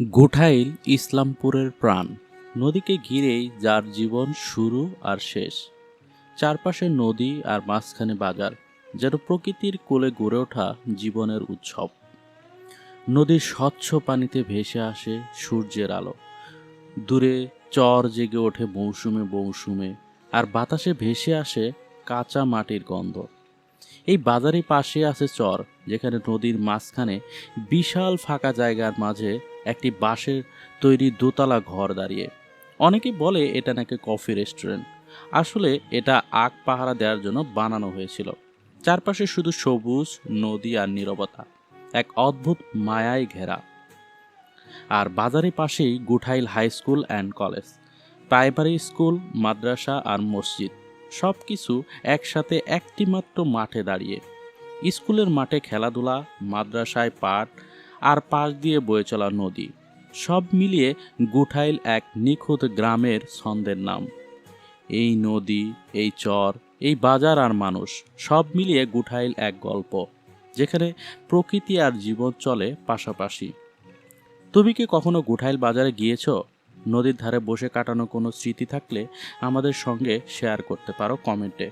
গুঠাইল ইসলামপুরের প্রাণ। নদীকে ঘিরেই যার জীবন শুরু আর শেষ। চারপাশে নদী আর মাঝখানে বাজার যেন প্রকৃতির কোলে গড়ে ওঠা জীবনের উৎসব। নদীর স্বচ্ছ পানিতে ভেসে আসে সূর্যের আলো। দূরে চর জেগে ওঠে মৌসুমে মৌসুমে, আর বাতাসে ভেসে আসে কাঁচা মাটির গন্ধ। এই বাজারের পাশে আছে চর, যেখানে নদীর মাঝখানে বিশাল ফাঁকা জায়গার মাঝে একটি বাঁশের তৈরি দোতলা ঘর দাঁড়িয়ে। অনেকে বলে এটা নাকি কফি রেস্টুরেন্ট। আসলে এটা আগ পাহারা দেওয়ার জন্য বানানো হয়েছিল। চারপাশে শুধু সবুজ, নদী আর নীরবতা, এক অদ্ভুত মায়ায় ঘেরা। আর বাজারের পাশেই Guthail high school and college, primary school, মাদ্রাসা আর মসজিদ। সব কিছু একসাথে একটি মাত্র মাঠে দাঁড়িয়ে। স্কুলের মাঠে খেলাধুলা, মাদ্রাসায় পাঠ আর পাশ দিয়ে বয়ে চলা নদী, সব মিলিয়ে গুঠাইল এক নিখুঁত গ্রামের ছন্দের নাম। এই নদী, এই চর, এই বাজার আর মানুষ, সব মিলিয়ে গুঠাইল এক গল্প, যেখানে প্রকৃতি আর জীবন চলে পাশাপাশি। তুমি কি কখনো গুঠাইল বাজারে গিয়েছো? নদীর ধারে বসে কাটানো কোনো স্মৃতি থাকলে আমাদের সঙ্গে শেয়ার করতে পারো কমেন্টে